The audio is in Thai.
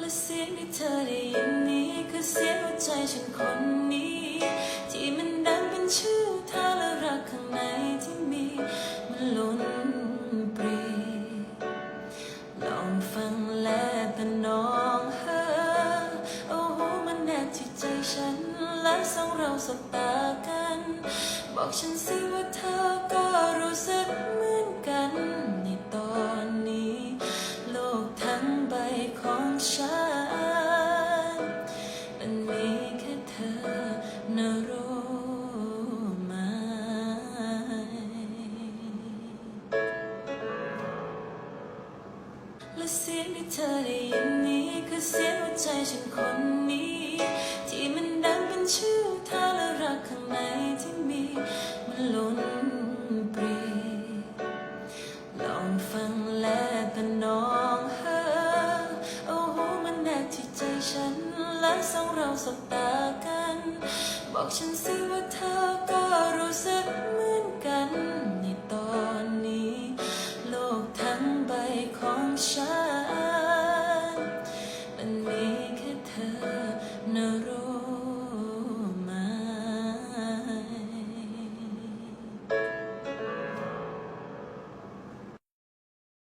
และเสียงที่เธอได้ยินนี้คือเสียงหัวใจฉันคนนี้ ที่มันดังเป็นชื่อเธอและรักข้างในที่มีมันล้นปรี ลองฟังและเป็นน้องเฮอโอ้โหมันแนบที่ใจฉันและสองเราสบตากัน บอกฉันสิว่าเธอก็รู้สึก และเสียงที่เธอได้ยินนี้คือเสียงหัวใจฉันคนนี้ ที่มันดังเป็นชื่อเธอและรักข้างในที่มีมันล้นปรีลองฟังและเป็นน้องเฮอโอ้โหมันแนบที่ใจฉันและสองเราสบตากัน บอกฉันสิว่าเธอก็รู้สึกเหมือนกัน